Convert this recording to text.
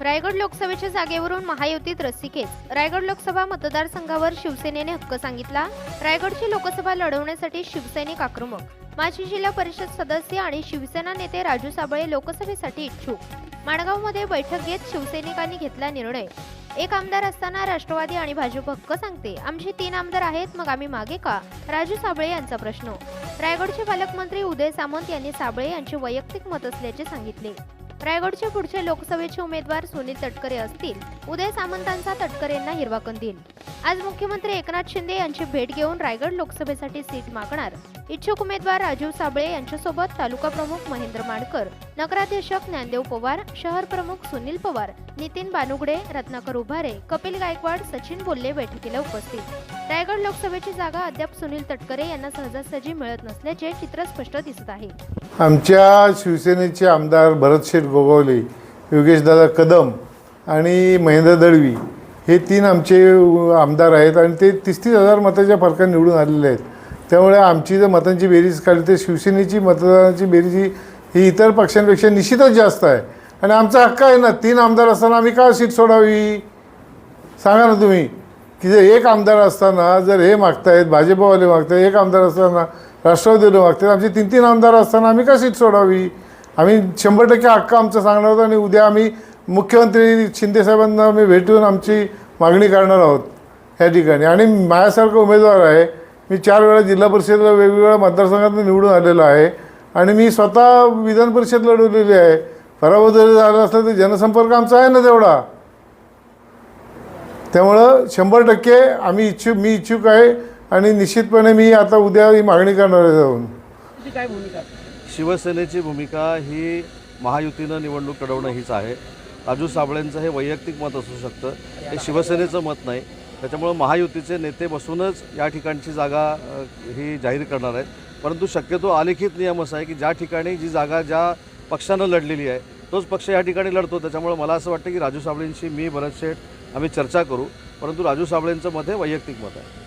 रायगड लोकसभेच्या जागेवरून महायुतीत रस्सीखेच. रायगड लोकसभा मतदारसंघावर शिवसेनेने हक्क सांगितला. रायगडची लोकसभा लढवण्यासाठी शिवसैनिक आक्रमक. माजी जिल्हा परिषद सदस्य आणि शिवसेना नेते राजू साबळे लोकसभेसाठी इच्छुक. माणगावमध्ये बैठक घेत शिवसैनिकांनी घेतला निर्णय. एक आमदार असताना राष्ट्रवादी आणि भाजप हक्क सांगते. आमचे तीन आमदार आहेत मग आम्ही मागे का? राजू साबळे यांचा प्रश्न. रायगडचे पालकमंत्री उदय सामंत यांनी साबळे यांचे वैयक्तिक मत असल्याचे सांगितले. रायगडचे पुढचे लोकसभेचे उमेदवार सुनील तटकरे असतील उदय सामंतांचा तटकरेंना हिरवा कंदील. आज मुख्यमंत्री एकनाथ शिंदे यांची भेट घेऊन रायगड लोकसभेसाठी सीट मागणार इच्छुक उमेदवार राजीव साबळे यांच्यासोबत तालुका प्रमुख महेंद्र माडकर नगराध्यक्षक ज्ञानदेव पवार शहर प्रमुख सुनील पवार नितीन बानुगडे रत्नाकर उभारे कपिल गायकवाड सचिन बोल्ले बैठकीला उपस्थित. रायगड लोकसभेची जागा अद्याप सुनील तटकरे यांना सहजासहजी मिळत नसल्याचे चित्र स्पष्ट दिसत आहे. आमच्या शिवसेनेचे आमदार भरतशेठ गोगावले योगेशदादा कदम आणि महेंद्र दळवी हे तीन आमचे आमदार आहेत आणि ते तीस तीस हजार मताच्या फरकाने निवडून आलेले आहेत. त्यामुळे आमची जर मतांची बेरीज काढली तर शिवसेनेची मतदानाची बेरीज ही ही इतर पक्षांपेक्षा निश्चितच जास्त आहे. आणि आमचा हक्क आहे ना तीन आमदार असताना आम्ही का सीट सोडावी? सांगा ना तुम्ही की जर एक आमदार असताना जर हे मागतायत भाजपवाले मागतायत एक आमदार असताना राष्ट्रवादीवाले मागतायत आमचे तीन तीन आमदार असताना आम्ही का सीट सोडावी? आम्ही शंभर टक्के हक्क आमचा सांगणार आहोत आणि उद्या आम्ही मुख्यमंत्री शिंदेसाहेबांना आम्ही भेटून आमची मागणी करणार आहोत. ह्या ठिकाणी. आणि माझ्यासारखा उमेदवार आहे मी चार वेळा जिल्हा परिषदला वेगवेगळ्या मतदारसंघात निवडून आलेलो आहे. आणि मी स्वतः विधान परिषद लढवलेली आहे. पराभव जरी झाला असला तरी जनसंपर्क आमचा आहे ना तेवढा. त्यामुळं शंभर टक्के आम्ही इच्छुक मी इच्छुक आहे आणि निश्चितपणे मी आता उद्या ही मागणी करणार आहे जाऊन. काय भूमिका? शिवसेनेची भूमिका ही महायुतीनं निवडणूक लढवणं हीच आहे. राजू साबळेंचं हे वैयक्तिक मत असू शकतं. हे शिवसेनेचं मत नाही. त्याच्यामुळं महायुतीचे नेते बसूनच या ठिकाणची जागा ही जाहीर करणार आहेत. परंतु शक्यतो आलेखित नियम असा आहे की ज्या ठिकाणी जी जागा ज्या पक्षानं लढलेली आहे तोच पक्ष या ठिकाणी लढतो. त्याच्यामुळं मला असं वाटतं की राजू साबळेंशी मी भरत शेठ आम्ही चर्चा करू. परंतु राजू साबळेंचं मत हे वैयक्तिक मत आहे.